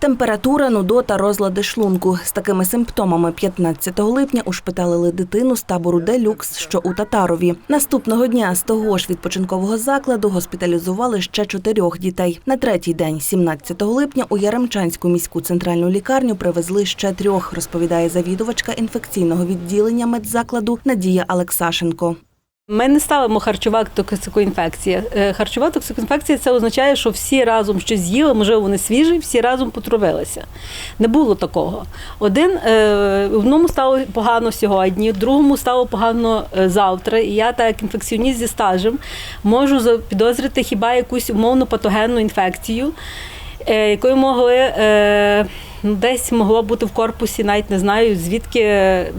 Температура, нудота, розлади шлунку. З такими симптомами 15 липня ушпиталили дитину з табору Делюкс, що у Татарові. Наступного дня з того ж відпочинкового закладу госпіталізували ще чотирьох дітей. На третій день, 17 липня, у Яремчанську міську центральну лікарню привезли ще трьох, розповідає завідувачка інфекційного відділення медзакладу Надія Алексашенко. Ми не ставимо харчова токсикоінфекція. Е, Харчова токсикоінфекція це означає, що всі разом щось з'їли, можливо, вони свіжі, всі разом потравилися. Не було такого. Один е, одному стало погано сьогодні, другому стало погано е, завтра. І я, так як інфекціоніст зі стажем, можу запідозрити хіба якусь умовно патогенну інфекцію, якою могли. Е, Ну, десь могло бути в корпусі, навіть не знаю, звідки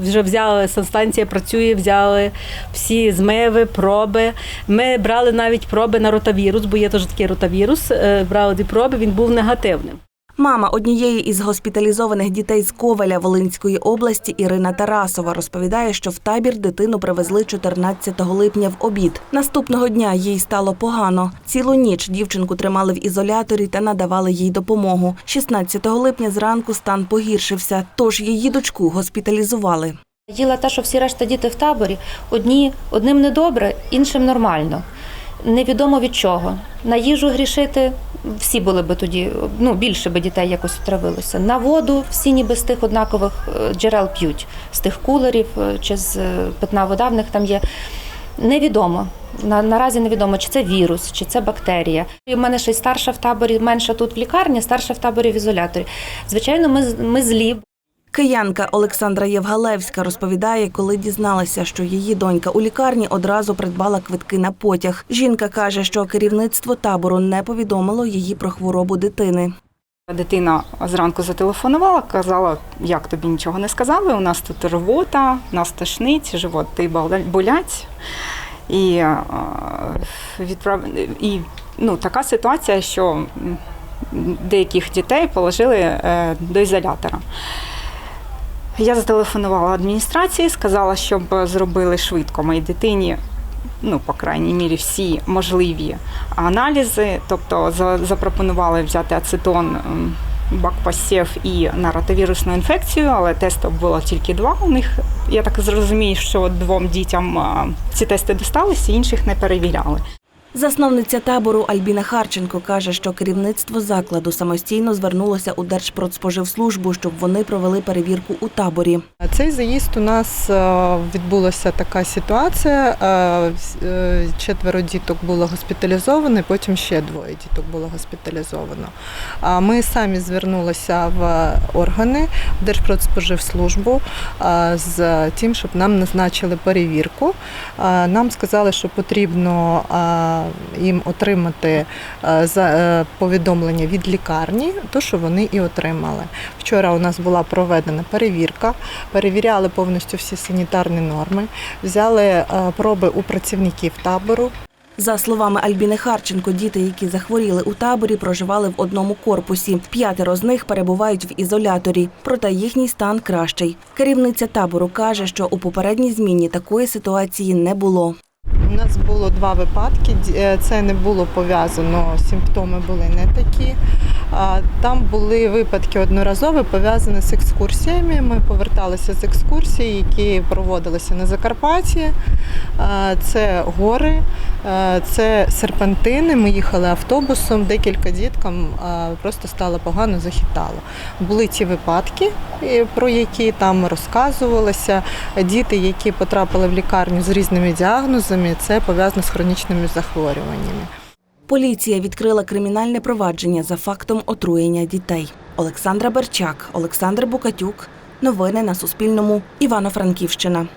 вже взяли санстанція працює, взяли всі змиви, проби. Ми брали навіть проби на ротавірус, бо є теж такий ротавірус. е, Брали дві проби, він був негативним. Мама однієї із госпіталізованих дітей з Ковеля Волинської області Ірина Тарасова розповідає, що в табір дитину привезли 14 липня в обід. Наступного дня їй стало погано. Цілу ніч дівчинку тримали в ізоляторі та надавали їй допомогу. 16 липня зранку стан погіршився, тож її дочку госпіталізували. Їла те, що всі решта діти в таборі. Одні одним недобре, іншим нормально. Невідомо від чого. На їжу грішити всі були би тоді, ну більше би дітей якось отравилося. На воду всі ніби з тих однакових е, джерел п'ють, з тих кулерів е, чи з е, питна вода в них там є. Невідомо. На, наразі невідомо, чи це вірус, чи це бактерія. І в мене ще й старша в таборі, менша тут в лікарні, старша в таборі в ізоляторі. Звичайно, ми, ми злі, Киянка Олександра Євгалевська розповідає, коли дізналася, що її донька у лікарні одразу придбала квитки на потяг. Жінка каже, що керівництво табору не повідомило її про хворобу дитини. Дитина зранку зателефонувала, казала, як тобі нічого не сказали. У нас тут рвота, нас тошнить, животи болять. І, е, відправ... і ну, така ситуація, що деяких дітей положили е, до ізолятора. Я зателефонувала адміністрації, сказала, щоб зробили швидко моїй дитині, ну, по крайній мірі, всі можливі аналізи. Тобто за- запропонували взяти ацетон, ем, бакпасів і на ротавірусну інфекцію, але тестів було тільки два у них. Я так зрозумію, що двом дітям ці тести досталися, інших не перевіряли. Засновниця табору Альбіна Харченко каже, що керівництво закладу самостійно звернулося у Держпродспоживслужбу, щоб вони провели перевірку у таборі. Цей заїзд у нас е, відбулася така ситуація. е, е, Четверо діток було госпіталізовано, потім ще двоє діток було госпіталізовано. Ми самі звернулися в органи в Держпродспоживслужбу з тим, щоб нам назначили перевірку. Нам сказали, що потрібно їм отримати е, е, повідомлення від лікарні, то що вони і отримали. Вчора у нас була проведена перевірка перевіряли повністю всі санітарні норми, взяли е, проби у працівників табору. За словами Альбіни Харченко, діти, які захворіли у таборі, проживали в одному корпусі. П'ятеро з них перебувають в ізоляторі, проте їхній стан кращий. Керівниця табору каже, що у попередній зміні такої ситуації не було. У нас було два випадки. е, Це не було пов'язано, симптоми були не такі. Там були випадки одноразові пов'язані з екскурсіями. Ми поверталися з екскурсій, які проводилися на Закарпатті. Це гори, це серпантини. Ми їхали автобусом. Декілька діткам просто стало погано, захитало. Були ті випадки, про які там розказувалося. Діти, які потрапили в лікарню з різними діагнозами, це пов'язано з хронічними захворюваннями. Поліція відкрила кримінальне провадження за фактом отруєння дітей. Олександра Берчак, Олександр Букатюк. Новини на Суспільному. Івано-Франківщина.